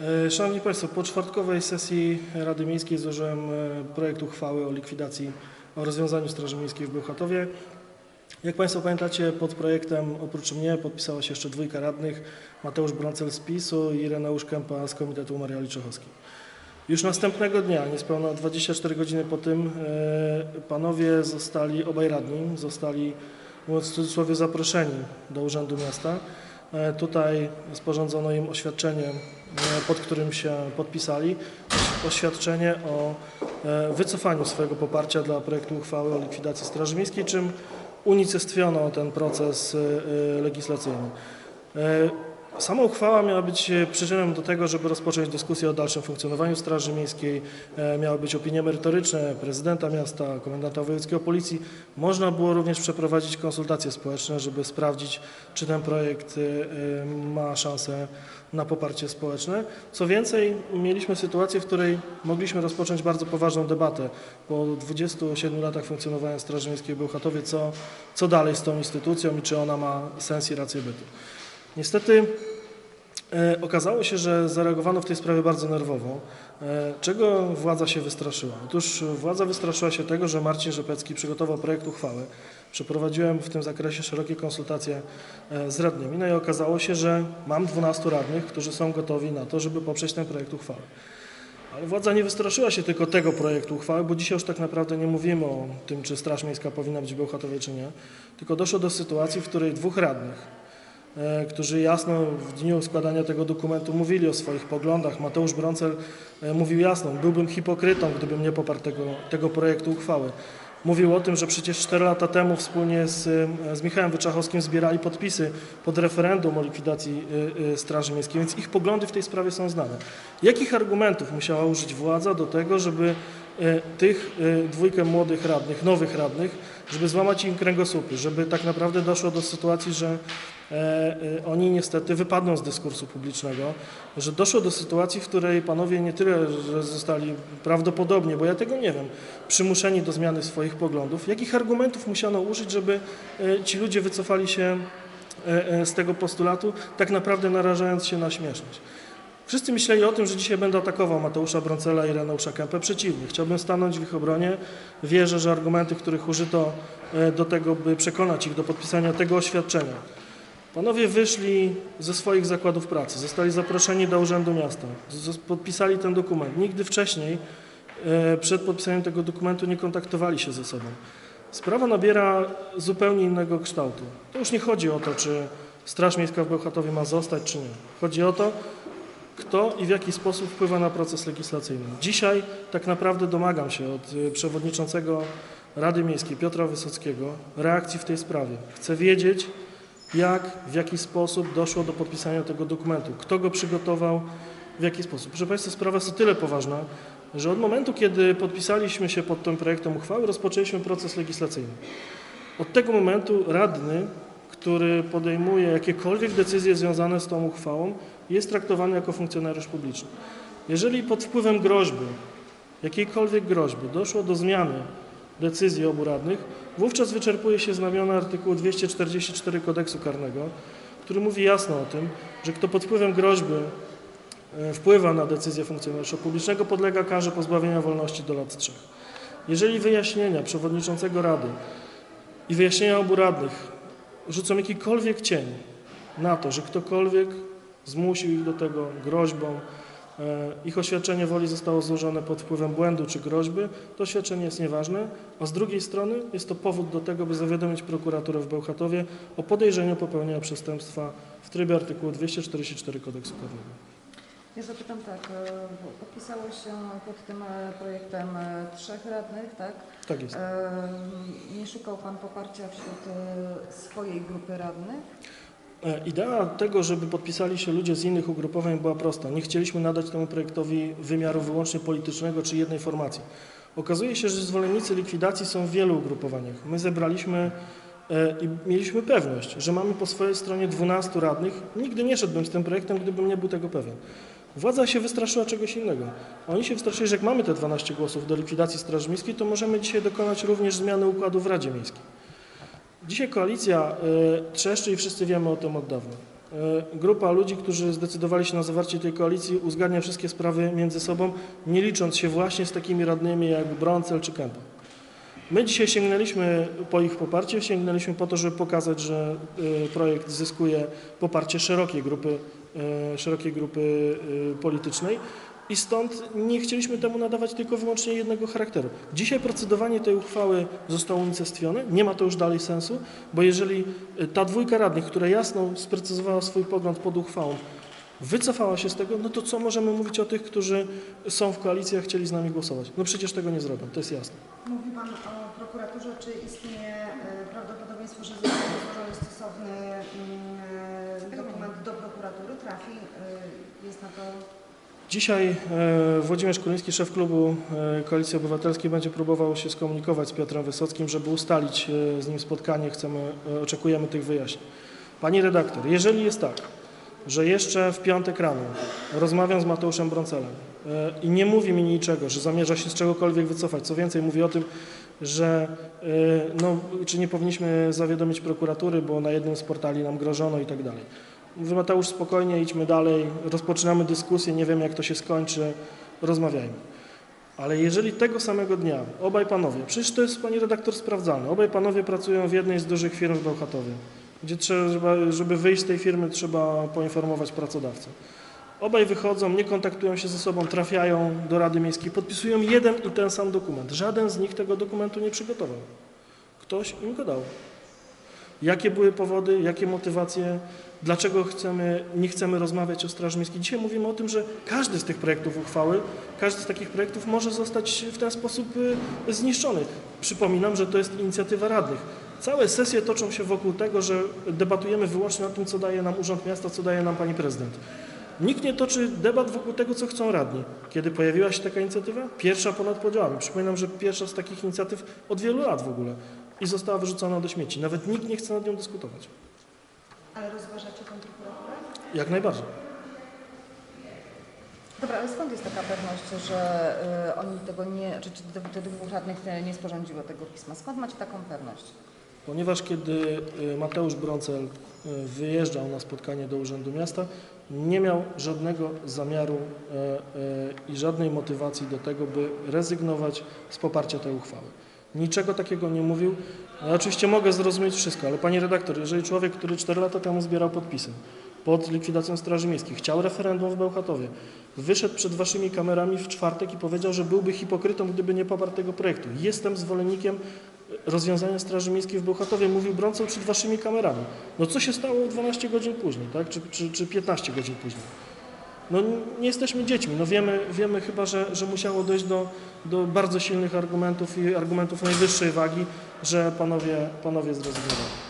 E, Szanowni Państwo, po czwartkowej sesji Rady Miejskiej złożyłem e, projekt uchwały o likwidacji, o rozwiązaniu Straży Miejskiej w Bełchatowie. Jak Państwo pamiętacie, pod projektem oprócz mnie podpisała się jeszcze dwójka radnych, Mateusz Broncel z PiSu i Ireneusz Kępa z Komitetu Mariali Czechowskiej. Już następnego dnia, niespełna 24 godziny po tym, e, panowie zostali, obaj radni, zostali, w cudzysłowie, zaproszeni do Urzędu Miasta. Tutaj sporządzono im oświadczenie, pod którym się podpisali. Oświadczenie o e, wycofaniu swojego poparcia dla projektu uchwały o likwidacji Straży Miejskiej, czym unicestwiono ten proces e, e, legislacyjny. Sama uchwała miała być e, przyczyną do tego, żeby rozpocząć dyskusję o dalszym funkcjonowaniu Straży Miejskiej. E, Miały być opinie merytoryczne prezydenta miasta, komendanta wojewódzkiego policji. Można było również przeprowadzić konsultacje społeczne, żeby sprawdzić, czy ten projekt e, ma szansę na poparcie społeczne. Co więcej, mieliśmy sytuację, w której mogliśmy rozpocząć bardzo poważną debatę po 27 latach funkcjonowania Straży Miejskiej w Bełchatowie, co, co dalej z tą instytucją i czy ona ma sens i rację bytu. Niestety okazało się, że zareagowano w tej sprawie bardzo nerwowo. E, czego władza się wystraszyła? Otóż władza wystraszyła się tego, że Marcin Rzepecki przygotował projekt uchwały. Przeprowadziłem w tym zakresie szerokie konsultacje e, z radnymi. No i okazało się, że mam 12 radnych, którzy są gotowi na to, żeby poprzeć ten projekt uchwały. Ale władza nie wystraszyła się tylko tego projektu uchwały, bo dzisiaj już tak naprawdę nie mówimy o tym, czy Straż Miejska powinna być w Bełchatowie, czy nie, tylko doszło do sytuacji, w której dwóch radnych e, którzy jasno w dniu składania tego dokumentu mówili o swoich poglądach. Mateusz Broncel e, mówił jasno, byłbym hipokrytą, gdybym nie poparł tego, tego projektu uchwały. Mówił o tym, że przecież 4 lata temu wspólnie z, e, z Michałem Wyczachowskim zbierali podpisy pod referendum o likwidacji e, e, Straży Miejskiej, więc ich poglądy w tej sprawie są znane. Jakich argumentów musiała użyć władza do tego, żeby e, tych e, dwójkę młodych radnych, nowych radnych, żeby złamać im kręgosłupy, żeby tak naprawdę doszło do sytuacji, że e, e, oni niestety wypadną z dyskursu publicznego, że doszło do sytuacji, w której panowie nie tyle, że zostali prawdopodobnie, bo ja tego nie wiem, przymuszeni do zmiany swoich poglądów, jakich argumentów musiano użyć, żeby e, ci ludzie wycofali się e, e, z tego postulatu, tak naprawdę narażając się na śmieszność. Wszyscy myśleli o tym, że dzisiaj będę atakował Mateusza Broncela i Reneusza Kępę. Przeciwnie, chciałbym stanąć w ich obronie. Wierzę, że argumenty, których użyto e, do tego, by przekonać ich do podpisania tego oświadczenia. Panowie wyszli ze swoich zakładów pracy, zostali zaproszeni do Urzędu Miasta, podpisali ten dokument. Nigdy wcześniej e, przed podpisaniem tego dokumentu nie kontaktowali się ze sobą. Sprawa nabiera zupełnie innego kształtu. To już nie chodzi o to, czy Straż Miejska w Bełchatowie ma zostać, czy nie. Chodzi o to, kto i w jaki sposób wpływa na proces legislacyjny. Dzisiaj tak naprawdę domagam się od y, przewodniczącego Rady Miejskiej Piotra Wysockiego reakcji w tej sprawie. Chcę wiedzieć, jak, w jaki sposób doszło do podpisania tego dokumentu, kto go przygotował, w jaki sposób. Proszę Państwa, sprawa jest o tyle poważna, że od momentu, kiedy podpisaliśmy się pod tym projektem uchwały, rozpoczęliśmy proces legislacyjny. Od tego momentu radny, który podejmuje jakiekolwiek decyzje związane z tą uchwałą, jest traktowany jako funkcjonariusz publiczny. Jeżeli pod wpływem groźby, jakiejkolwiek groźby, doszło do zmiany decyzji obu radnych, wówczas wyczerpuje się znamiona artykułu 244 kodeksu karnego, który mówi jasno o tym, że kto pod wpływem groźby e, wpływa na decyzję funkcjonariusza publicznego, podlega karze pozbawienia wolności do lat trzech. Jeżeli wyjaśnienia przewodniczącego Rady i wyjaśnienia obu radnych rzucą jakikolwiek cień na to, że ktokolwiek zmusił ich do tego groźbą, e, ich oświadczenie woli zostało złożone pod wpływem błędu czy groźby, to oświadczenie jest nieważne, a z drugiej strony jest to powód do tego, by zawiadomić prokuraturę w Bełchatowie o podejrzeniu popełnienia przestępstwa w trybie artykułu 244 kodeksu karnego. Ja zapytam tak, e, podpisało się pod tym e, projektem trzech radnych, tak? Tak jest. Nie szukał Pan poparcia wśród swojej grupy radnych? E, Idea tego, żeby podpisali się ludzie z innych ugrupowań była prosta. Nie chcieliśmy nadać temu projektowi wymiaru wyłącznie politycznego czy jednej formacji. Okazuje się, że zwolennicy likwidacji są w wielu ugrupowaniach. My zebraliśmy e, i mieliśmy pewność, że mamy po swojej stronie 12 radnych. Nigdy nie szedłbym z tym projektem, gdybym nie był tego pewien. Władza się wystraszyła czegoś innego. Oni się wystraszyli, że jak mamy te 12 głosów do likwidacji Straży Miejskiej, to możemy dzisiaj dokonać również zmiany układu w Radzie Miejskiej. Dzisiaj koalicja y, trzeszczy i wszyscy wiemy o tym od dawna. E, Grupa ludzi, którzy zdecydowali się na zawarcie tej koalicji, uzgadnia wszystkie sprawy między sobą, nie licząc się właśnie z takimi radnymi jak Brącel czy Kępa. My dzisiaj sięgnęliśmy po ich poparcie, sięgnęliśmy po to, żeby pokazać, że e, projekt zyskuje poparcie szerokiej grupy, e, szerokiej grupy e, politycznej i stąd nie chcieliśmy temu nadawać tylko wyłącznie jednego charakteru. Dzisiaj procedowanie tej uchwały zostało unicestwione, nie ma to już dalej sensu, bo jeżeli e, ta dwójka radnych, która jasno sprecyzowała swój pogląd pod uchwałą, wycofała się z tego, no to co możemy mówić o tych, którzy są w koalicji, a chcieli z nami głosować? No przecież tego nie zrobią, to jest jasne. Mówi Pan o prokuraturze. Czy istnieje e, prawdopodobieństwo, że zostanie złożony stosowny mm, e, dokument do prokuratury? Trafi? Jest na to... Dzisiaj e, Włodzimierz Kuliński, szef klubu e, Koalicji Obywatelskiej, będzie próbował się skomunikować z Piotrem Wysockim, żeby ustalić e, z nim spotkanie. Chcemy, oczekujemy tych wyjaśnień. Pani redaktor, jeżeli jest tak, że jeszcze w piątek rano rozmawiam z Mateuszem Brącelem e, i nie mówi mi niczego, że zamierza się z czegokolwiek wycofać, co więcej, mówi o tym, że no, czy nie powinniśmy zawiadomić prokuratury, bo na jednym z portali nam grożono i tak dalej. Mówię, Mateusz, spokojnie, idźmy dalej, rozpoczynamy dyskusję, nie wiem jak to się skończy, rozmawiajmy. Ale jeżeli tego samego dnia obaj panowie, przecież to jest pani redaktor sprawdzane, obaj panowie pracują w jednej z dużych firm w Bełchatowie, gdzie trzeba, żeby wyjść z tej firmy, trzeba poinformować pracodawcę. Obaj wychodzą, nie kontaktują się ze sobą, trafiają do Rady Miejskiej, podpisują jeden i ten sam dokument. Żaden z nich tego dokumentu nie przygotował. Ktoś im go dał. Jakie były powody, jakie motywacje, dlaczego chcemy, nie chcemy rozmawiać o Straży Miejskiej. Dzisiaj mówimy o tym, że każdy z tych projektów uchwały, każdy z takich projektów może zostać w ten sposób y, zniszczony. Przypominam, że to jest inicjatywa radnych. Całe sesje toczą się wokół tego, że debatujemy wyłącznie o tym, co daje nam Urząd Miasta, co daje nam Pani Prezydent. Nikt nie toczy debat wokół tego, co chcą radni. Kiedy pojawiła się taka inicjatywa? Pierwsza ponad podziałami. Przypominam, że pierwsza z takich inicjatyw od wielu lat w ogóle i została wyrzucona do śmieci. Nawet nikt nie chce nad nią dyskutować. Ale rozważacie tę prokuraturę? Jak najbardziej. Dobra, ale skąd jest taka pewność, że y, oni tego nie, czy, czy te, te dwóch radnych nie sporządziło tego pisma? Skąd macie taką pewność? Ponieważ kiedy y, Mateusz Brącel y, wyjeżdżał na spotkanie do Urzędu Miasta, nie miał żadnego zamiaru y, i żadnej motywacji do tego, by rezygnować z poparcia tej uchwały. Niczego takiego nie mówił. Ja oczywiście mogę zrozumieć wszystko, ale pani redaktor, jeżeli człowiek, który 4 lata temu zbierał podpisy pod likwidacją Straży Miejskiej, chciał referendum w Bełchatowie, wyszedł przed waszymi kamerami w czwartek i powiedział, że byłby hipokrytą, gdyby nie poparł tego projektu. Jestem zwolennikiem rozwiązania Straży Miejskiej w Bełchatowie, mówił Brącol przed waszymi kamerami. No co się stało 12 godzin później, tak? czy, czy, czy 15 godzin później? No nie jesteśmy dziećmi, no wiemy, wiemy chyba, że, że musiało dojść do, do bardzo silnych argumentów i argumentów najwyższej wagi, że panowie, panowie zrezygnowali.